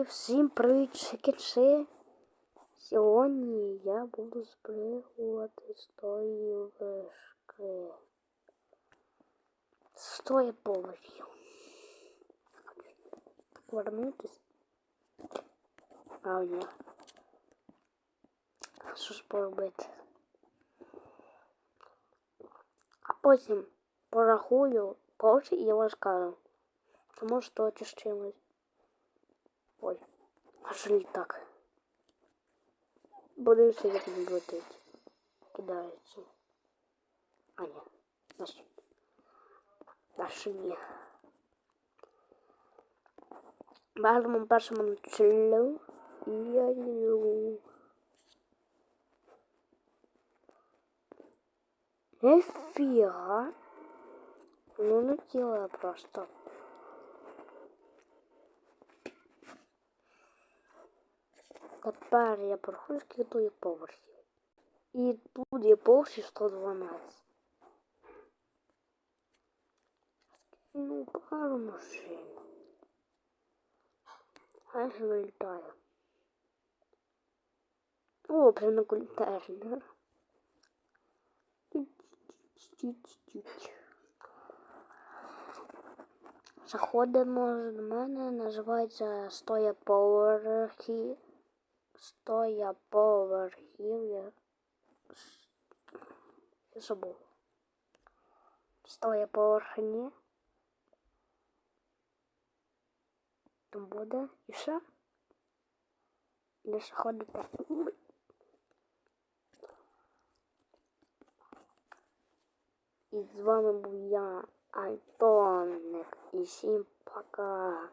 І всім привіт, чекачи. Сьогодні я буду спригувати з тої вишки. З тої поверхів. Повернутись. А ні. Що ж поробити? А потім порахую і я вам скажу. Тому що чи чимось. Ой, аж літак. Подивився, як він летить. Кидається. А ні. Наш. Наш ні. Бажано першому началю. Я йду. Ефіга. Ну, летіла просто. Тепер я порахую, скільки тут є поверхів. І тут є поверхів 112. Ну, пару машин. А я ж вилітаю. О, прям на контейнер. Заходимо до мене, називається стоя поверхи. Стоя поверхів. Я Я забув. Стоя поверхні. Там буде і все. І лише ходите. І з вами був я, Антоник. І всім пока.